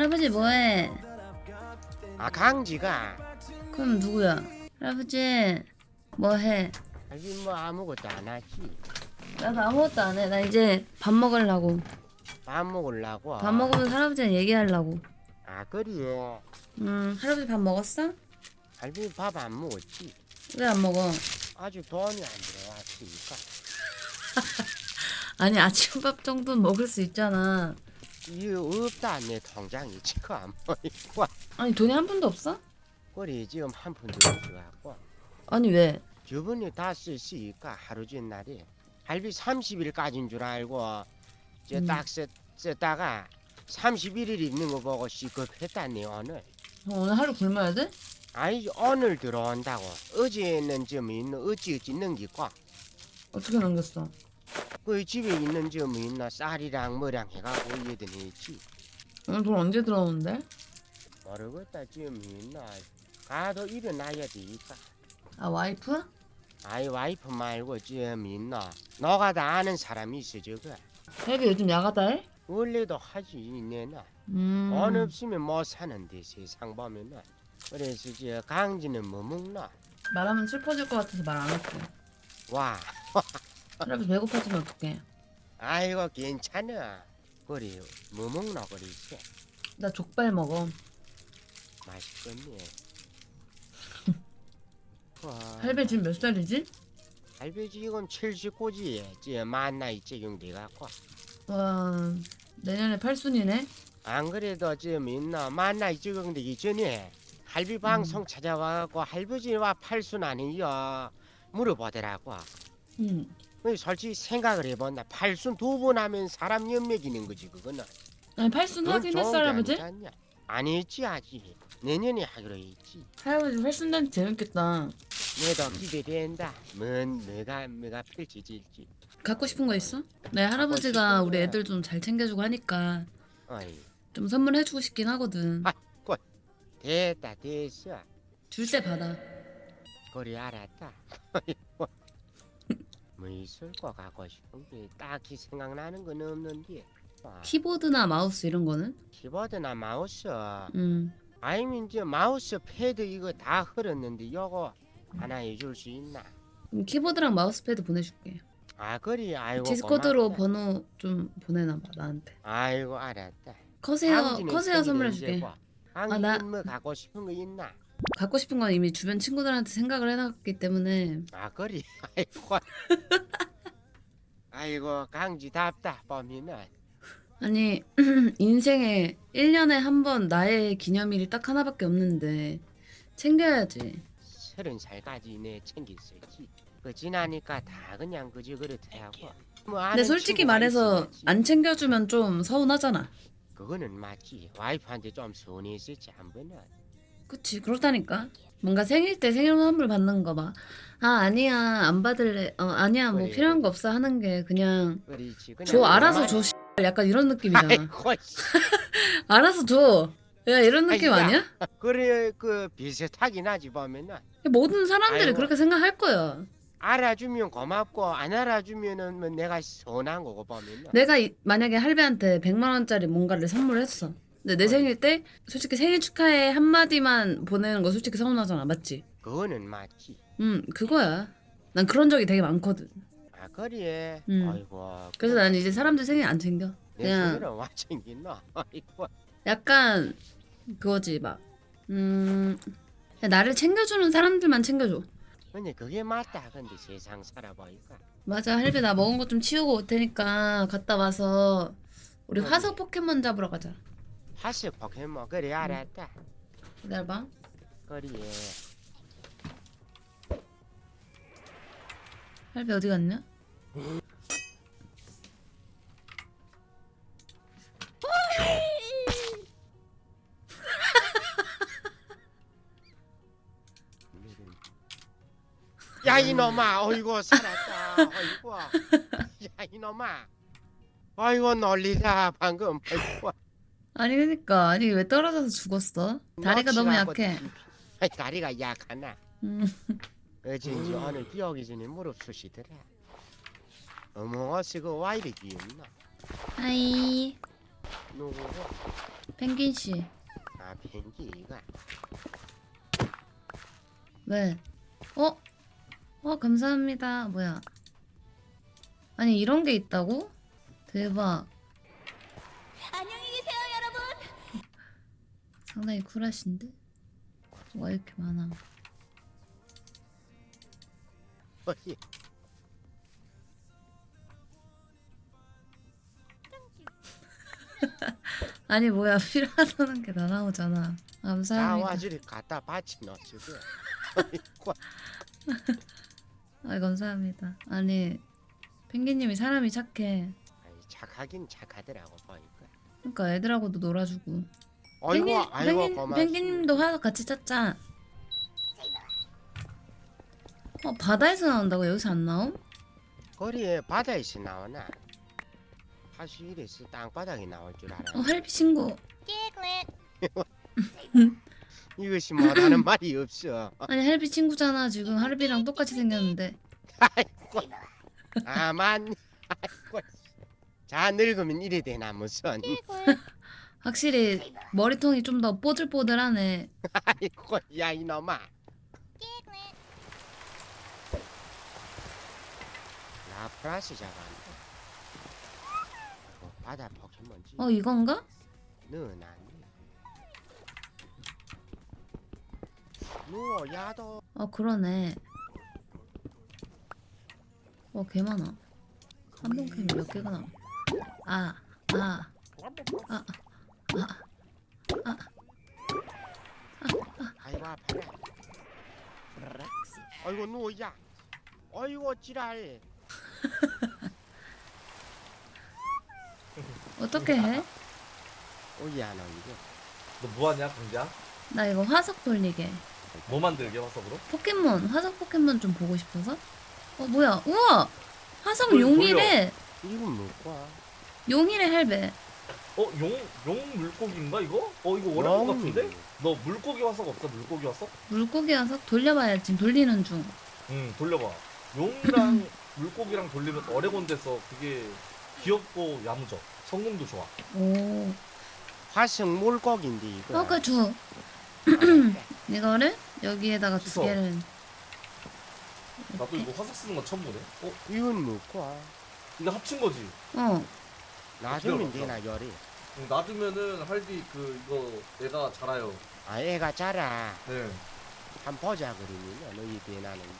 할아버지 뭐해? 아 강지가 그럼 누구야? 할아버지 뭐해? 아직 뭐 아무것도 안 하지 나도 아무것도 안 해. 나 이제 밥 먹으려고. 밥 먹으려고 밥 먹으면서 할아버지랑 얘기하려고. 아 그래 음, 할아버지 밥 먹었어? 할비 밥 안 먹었지 왜 안 먹어? 아직 돈이 안 들어왔으니까 아니 아침밥 정도는 먹을 수 있잖아. 이거 없다 내 통장이 지금 안 보이고 아니 돈이 한 푼도 없어? 그래 지금 한 푼도 없어갖고 아니 왜? 저번에 다 썼으니까 하루 전날에 할비 30일까지인 줄 알고 음. 저딱 썼다가 31일 있는 거 보고 시급했다니 오늘 어, 오늘 하루 굶어야 돼? 아니 오늘 들어온다고 어제는 좀 있는 어찌 어찌 넘기고 어떻게 넘겼어? 그 집에 있는 점 있나 쌀이랑 뭐랑 해갖고 이해든 했지 오늘 돈 언제 들어오는데? 모르겠다 좀 있나 가도 일어나야 되니까 아 와이프? 아이 와이프 말고 좀 있나 너가 다 아는 사람이 있어 저거 할아버지 요즘 야가다 해? 원래도 하지 내나 음. 돈 없으면 못 사는데 세상 보면은 그래서 저 강지는 뭐 먹나 말하면 슬퍼질 것 같아서 말안 할게. 와 할아버지 배고파지면 어떡해? 아이고 괜찮아 그래 뭐 먹나 그랬지 나 족발 먹어. 맛있겠네 와, 할배 지금 몇 살이지? 할배지 이건 79지 저 만나이 적용돼 갖고 와 내년에 팔순이네. 안 그래도 좀 있나 만나이 적용되기 전에 할비 방송 찾아와 갖고 할아버지와 팔순 아니여 물어보더라고 응. 그 솔직히 생각을 해본다 팔순 두 번 하면 사람 연맥이는 거지 그거는 아니 팔순 그건 하긴 좋은 했어 게 할아버지? 아니지 않냐? 안 했지 아직 내년에 하기로 했지 할아버지 팔순 단지 재밌겠다. 내도 기대된다 뭔 뭐가 뭐가 펼쳐질지 갖고 싶은 거 있어? 네 할아버지가 우리 애들 좀 잘 챙겨주고 하니까 어이 좀 선물해주고 싶긴 하거든. 아. 됐다 됐어 줄때 받아. 그리 알았다 뭐 있을 거 갖고 싶은 게 딱히 생각나는 건 없는데 아, 키보드나 마우스 이런 거는? 키보드나 마우스 음. 아니면 이제 마우스 패드 이거 다 흘렀는데 요거 하나 해줄 수 있나 그럼 키보드랑 마우스 패드 보내줄게. 아 그리 아이고 디스코드로 고맙다. 번호 좀 보내놔봐 나한테. 아이고 알았다 커세어 커세어 선물해줄게. 언제고? 강진 아, 나- 뭐 갖고 싶은 거 있나 갖고 싶은 건 이미 주변 친구들한테 생각을 해놨기 때문에 아 그리 아이고 아이고 강지답다 보면은 아니 인생에 1년에 한 번 나의 기념일이 딱 하나밖에 없는데 챙겨야지. 서른 살까지 내 챙겼었지. 그 지나니까 다 그냥 그저 그렇더라고. 뭐 근데 솔직히 친구가 말해서 있어야지. 안 챙겨주면 좀 서운하잖아. 그거는 맞지. 와이프한테 좀 서운했었지 한 번은. 그치 그렇다니까. 뭔가 생일 때 생일 선물 받는 거 막. 아 아니야 안 받을래. 어 아니야 뭐 그래, 필요한 거 없어 하는 게 그냥. 그냥 줘 알아서 줘. 씨. 약간 이런 느낌이잖아. 아이고 씨. 알아서 줘. 야 이런 느낌 아이야. 아니야? 그래 그 비슷하긴 하지 보면은 모든 사람들이 아이고. 그렇게 생각할 거야. 알아주면 고맙고 안 알아주면은 뭐 내가 서운한 거고 보면은. 내가 이- 만약에 할배한테 100만 원짜리 뭔가를 선물했어. 근데 내 어이. 생일 때 솔직히 생일 축하해 한마디만 보내는 거 솔직히 서운하잖아. 맞지? 그거는 맞지. 음, 그거야. 난 그런 적이 되게 많거든. 아 그래. 음. 아이고. 그래서 나는 이제 사람들 생일 안 챙겨. 내 그냥 생일은 와 챙긴다. 아이고. 약간 그거지 막. 음. 그냥 나를 챙겨주는 사람들만 챙겨줘. 근데 그게 맞다. 근데 세상 살아보니까. 맞아 할배 나 먹은 거 좀 치우고 올 테니까 갔다 와서 우리 어디? 화석 포켓몬 잡으러 가자. 하스 포켓몬 그래 알았다. 기다려봐. 거리에 할배 어디 갔냐? 야 이놈아. 어이구 살았다. 어이구. 야 이놈아. 어이구 놀리다 방금 어이구 아니 그니까 아니 왜 떨어져서 죽었어? 다리가 너무 약해. 아이, 다리가 약하나 음. 어쩐지 오늘 비 오기 전에 무릎 쑤시더라 어머 어서 그와 이리 귀엽나 하이. 누구고 펭귄 씨. 아 펭귄이가 왜? 어? 어, 감사합니다. 뭐야? 아니, 이런 게 있다고? 대박. 안녕히 계세요, 여러분. 상당히 쿨하신데? 뭐가 이렇게 많아? 어이 아니, 뭐야. 필요하다는 게 다 나오잖아. 감사합니다. 자와지를 갖다 지금 어이구 아, 감사합니다. 아니, 펭귄님이 사람이 착해. 아이, 착하긴 착하더라고 보니까 그러니까 애들하고도 놀아주고. 아이고 펭귄, 아이고 펭귄, 고맙습니다 펭귄님도 화석 같이 짰자. 어, 바다에서 나온다고 여기서 안 나옴? 거리에 바다에서 나오나 하수 이래서 땅바닥에 나올 줄 알아 어, 할비 친구. 이것이 못하는 말이 없어 아니, 할비 친구잖아. 지금 할비랑 똑같이 생겼는데. 아이고 아만 아이고 자 늙으면 이래 되나 무슨 확실히 머리통이 좀 더 뽀들뽀들하네. 아이고 야 이놈아 라프라스 잡았네 어, 바다 포켓몬지 어, 이건가? 너는 아니 누워 야도 어, 그러네. 어, 개 많아. 한동캠이 몇 개가 나와? 아, 아, 아, 아, 아이고 아파라 아이고 누워 야 아이고 지랄 어떻게 해? 오야 너 이거 너 뭐하냐 강자? 나 이거 화석 돌리게. 뭐 만들게 화석으로? 포켓몬, 화석 포켓몬 좀 보고 싶어서? 어, 뭐야? 우와! 화석 돌- 용이래! 이건 뭐야 용이래, 할배. 어? 용? 용 물고기인가 이거? 어 이거 어려운 것 같은데? 너 물고기 화석 없어? 물고기 화석? 물고기 화석 돌려봐야 지금 돌리는 중. 응 돌려봐 용이랑 물고기랑 돌리면 어레곤 돼서 그게 귀엽고 야무져 성능도 좋아 오. 화성 물고기인데 이거 어, 그 주. 알았대. 이거를 여기에다가 두 씻어. 개를. 나도 이거 화석 쓰는 건 처음 보네 어? 이건 뭐야 이거 합친 거지? 어. 기다려봐. 되나 열이 응, 놔두면은 할비 그 이거 애가 자라요 아 애가 자라 네 한 보자 그러면 너희 대나는지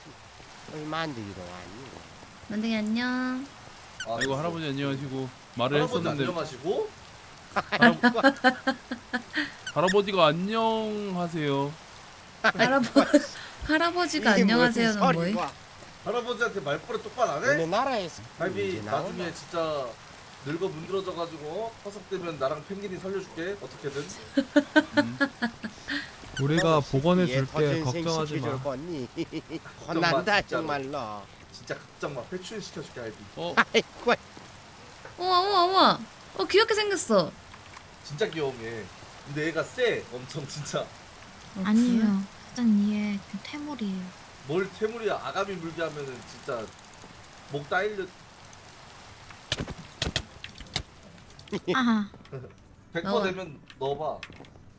너희 만들기로 왔니 만등이 안녕. 아, 아이고 할아버지 안녕하시고 말을 할아버지 했었는데 안녕하시고 할아버지가 안녕하세요. 할아버 할아버지가 이게 안녕하세요는 무슨? 소리고. 할아버지한테 말버릇 똑바로 안 해? 어느 나라에서 할비 이제 나오나? 나중에 진짜 늙어 문드러져가지고 화석되면 나랑 펭귄이 살려줄게. 어떻게든. 우리가 복원해 얘 줄게. 걱정하지 마. 혼난다. 정말로. 진짜 걱정 마. 회춘 시켜줄게 할비 어. 아이고 우와 우와 우와. 어 귀엽게 생겼어. 진짜 귀여운 얘. 근데 얘가 쎄. 엄청 진짜. 어, 아니에요. 사장님 얘그 태물이에요. 뭘 태물이야. 아가미 물게 하면은 진짜 목 따일려 아하. 100% 나와. 되면 넣어봐?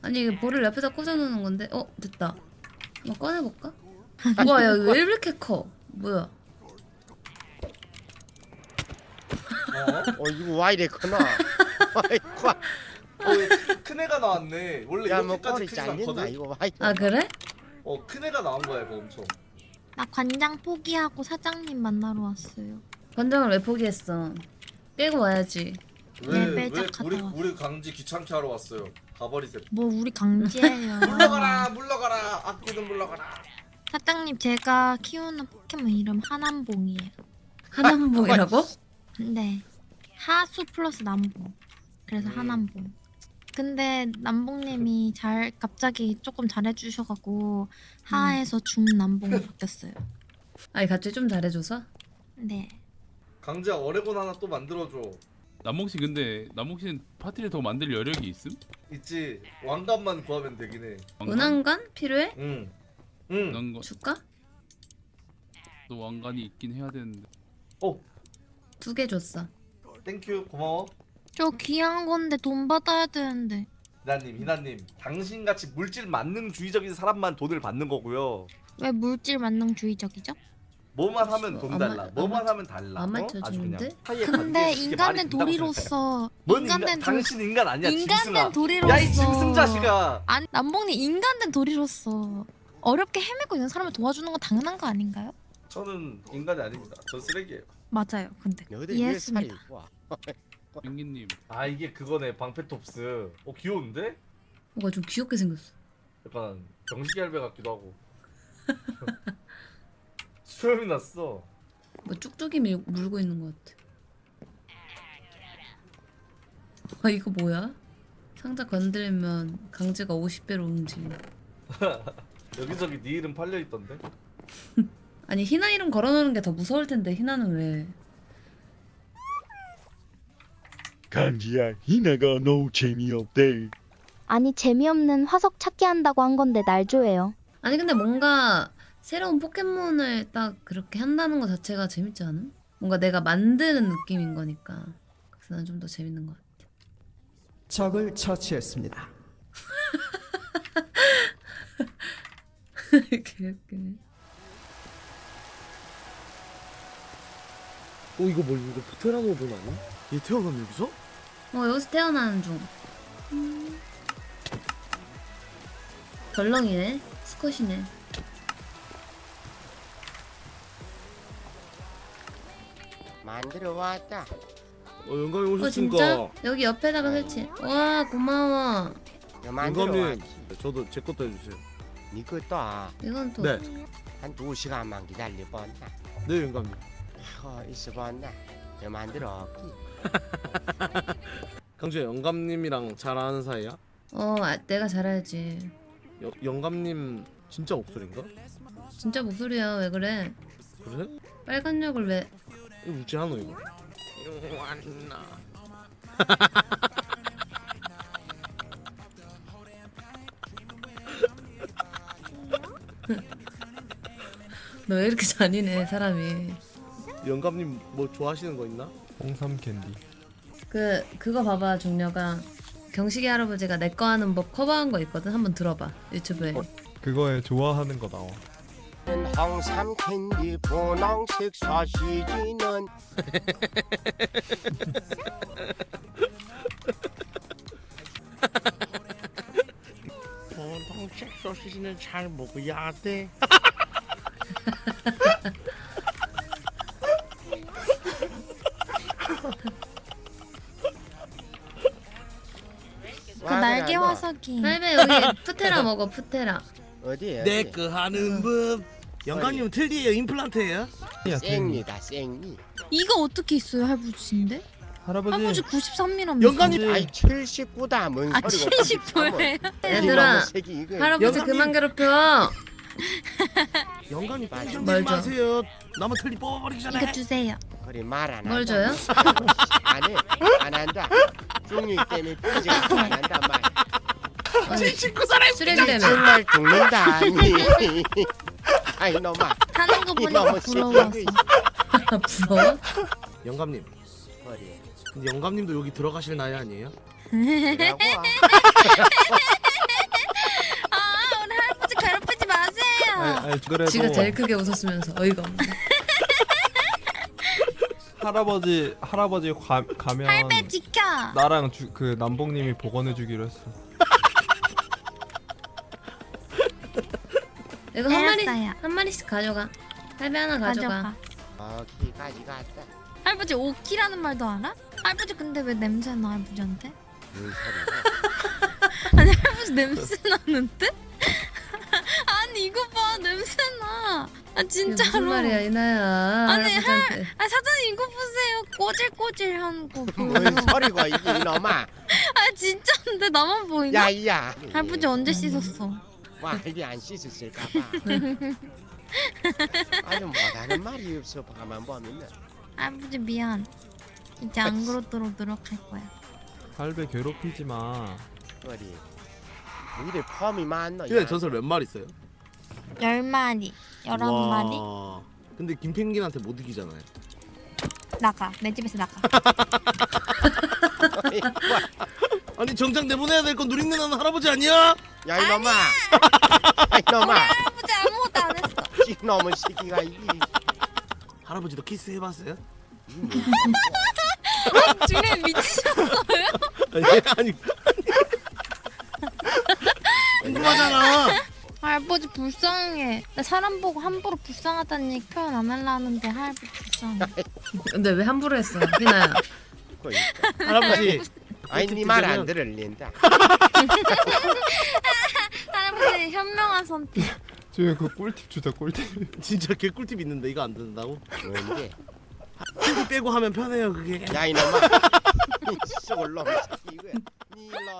아니 이게 볼을 옆에다 꽂아놓는 건데. 어 됐다. 한번 꺼내볼까? 우와 야왜 이렇게 커? 뭐야? 어? 어 이거 와 이래 크나 아이고 어, 얘 큰- 큰 애가 나왔네 원래 야 뭐 이렇게까지 꼬리 크지 잘린다 않거든 이거 와아 그래? 어 큰 애가 나온 거야 이거 엄청 나 관장 포기하고 사장님 만나러 왔어요. 관장을 왜 포기했어? 깨고 와야지. 왜, 네, 왜 빼짝 우리 갔다. 우리 강지 귀찮게 하러 왔어요 가버리세요 뭐 우리 강제예요. 물러가라 물러가라 아끼는 물러가라 사장님 제가 키우는 포켓몬 이름 하남봉이에요. 하남봉이라고? 근데 하수 플러스 남봉. 그래서 음. 하남봉. 근데 남봉님이 잘 갑자기 조금 잘해주셔갖고 하에서 중남봉이 바뀌었어요. 아니 갑자기 좀 잘해줘서? 네. 강지야 어레곤 하나 또 만들어줘 남몽 씨 근데 남몽 씨는 파티를 더 만들 여력이 있음? 있지 왕관만 구하면 되긴 해 은한관 필요해? 응. 응. 왕관 줄까? 또 왕관이 있긴 해야 되는데. 어, 두 개 줬어. 땡큐 고마워. 저 귀한 건데 돈 받아야 되는데. 희나님 희나님 당신 같이 물질 만능주의적인 사람만 돈을 받는 거고요 왜 물질 만능주의적이죠? 뭐만 하면 돈안 달라 맞- 뭐만 안 맞- 하면 달라 안 어? 아주 맞춰주는데? 그냥 사이에 근데 관계에 쉽게 말이 인간된 된다고 생각해. 도리로서 뭔 인간된 인간, 도 당신 인간 아니야 짐승아 인간된 도리로서 야이 짐승 자식아 아니 남봉님 인간된 도리로서 어렵게 헤매고 있는 사람을 도와주는 건 당연한 거 아닌가요? 저는 인간이 아닙니다 전 쓰레기예요 맞아요. 근데 이해했습니다. 펭귄님 아 이게 그거네 방패톱스 어 귀여운데? 뭔가 좀 귀엽게 생겼어. 약간 병식이 할배 같기도 하고 수염이 났어 뭐 쭉쭉이 밀, 물고 있는 것 같아. 아 이거 뭐야? 상자 건들면 강제가 50배로 움직여. 여기저기 네 이름 팔려 있던데 아니 희나 이름 걸어놓는 게 더 무서울 텐데 희나는 왜? 간지야 희나가 너무 재미없대 아니 재미없는 화석 찾기 한다고 한 건데 날 조예요. 아니 근데 뭔가 새로운 포켓몬을 딱 그렇게 한다는 것 자체가 재밌지 않음? 뭔가 내가 만드는 느낌인 거니까 그래서 난 좀 더 재밌는 것 같아. 적을 처치했습니다. 개웃기네. 어 이거 뭐 이거 테라노돈 아니? 얘 태어난 여기서? 어 여기서 태어나는 중. 음. 덜렁이네. 스컷이네. 만들어 왔다 어 영감이 어 오셨으니까 진짜? 여기 옆에다가 설치. 와 고마워. 너 만들어 영감님 왔지 저도 제 것도 해주세요 니 것도 이건 또 네. 한 두 시간만 기다려 본다 네 영감님 어 있어 본다 너 만들어 왔기 강주야 영감님이랑 잘 아는 사이야? 어 아, 내가 잘해야지. 여, 영감님 진짜 목소리인가? 진짜 목소리야 왜 그래? 그래? 빨간 역을 왜? 이거 웃지 않아 이거? 너왜 이렇게 잔인해 사람이? 영감님 뭐 좋아하시는 거 있나? 홍삼 캔디. 그 그거 봐봐 종려가. 경식이 할아버지가 내 거 하는 법 커버한 거 있거든? 한번 들어봐 유튜브에. 그거에 좋아하는 거 나와 홍삼 캔디 분홍색 소시지는 분홍색 소시지는 잘 먹어야 돼. 그 날개 화석이. 할배 여기 푸테라 먹어 푸테라 어디에 내거 하는 법 영감님은 틀리에요? 임플란트예요? 생니다 생니 이거 어떻게 있어요 할부지인데? 할아버지. 할부지 93이라면서. 영감님. 아이 79다 뭔 아 소리고. 79예요? 얘들아 할아버지 영감님. 그만 괴롭혀. 영감님. 땡좀 뭘 줘? 마세요. 나만 틀리 뽑아버리기 전에. 이거 주세요. 그리 말안 뭘 줘요? 안해 안 한다. 중립 때문에 삐지가 안 한다 말 아니, 친구 사람 쓰레기라며 정말 죽는다 아니. 아이 놈아 하는 거 보니까 이놈의 부러워서 새끼 부러워? 영감님. 머리 근데 영감님도 여기 들어가실 나이 아니에요? 뭐라고. 아 우리 할아버지 괴롭히지 마세요. 아니, 아니 그래도 지가 제일 크게 웃었으면서 어이가 없네. 할아버지 할아버지 가, 가면 할배 지켜. 나랑 주, 그 남봉님이 복원해 주기로 했어 이거 한 마리 알았어요. 한 마리씩 가져가 할배 하나 가져가 가져가 어기까지 갔다 할아버지 오키라는 말도 알아? 할아버지 근데 왜 냄새 나 할아버지한테? 뭔 소리야 아니 할아버지 냄새 나는데? 아니 이거 봐 냄새 나. 아 이게 진짜로. 무슨 말이야 이나야 아니, 할아버지한테 아 사장님 이거 보세요. 꼬질꼬질한 거 보여. 뭔 소리고 이게 이놈아 아 진짜인데 나만 보이나? 야이야 할아버지 언제 씻었어? 와 이게 안 씻었을까봐 아주 못하는 말이 없어 가만 보면 할아버지 미안. 이제 안 그러도록 노력할 거야. 할배 괴롭히지 마 머리 이래 펌이 많노 그냥 전설 몇 마리 있어요? 열 마리, 열한 와. 마리 근데 김펭귄한테 못 이기잖아요 나가. 내 집에서 나가. 아니 정장 내보내야 될 건 누린내 나는 할아버지 아니야? 야 이놈아 야 이놈아 할아버지 아무것도 안 했어. 이놈의 새끼가 이 할아버지도 키스 해봤어요? 둘이 미치셨어요? 아니 아니 궁금하잖아 할아버지 불쌍해. 나 사람 보고 함부로 불쌍하다는 얘기 표현 안 하려 하는데 할아버지 불쌍해. 근데 왜 함부로 했어 희나야 할아버지 아이 니말안 들을린다. 할아버지 현명한 선택. 지금 그 꿀팁 주자 꿀팁. 진짜 개꿀팁 있는데 이거 안 듣는다고? 뭔데? TV 빼고 하면 편해요 그게. 야 이놈아. 이 썩을 놈 새끼 이거 니 일로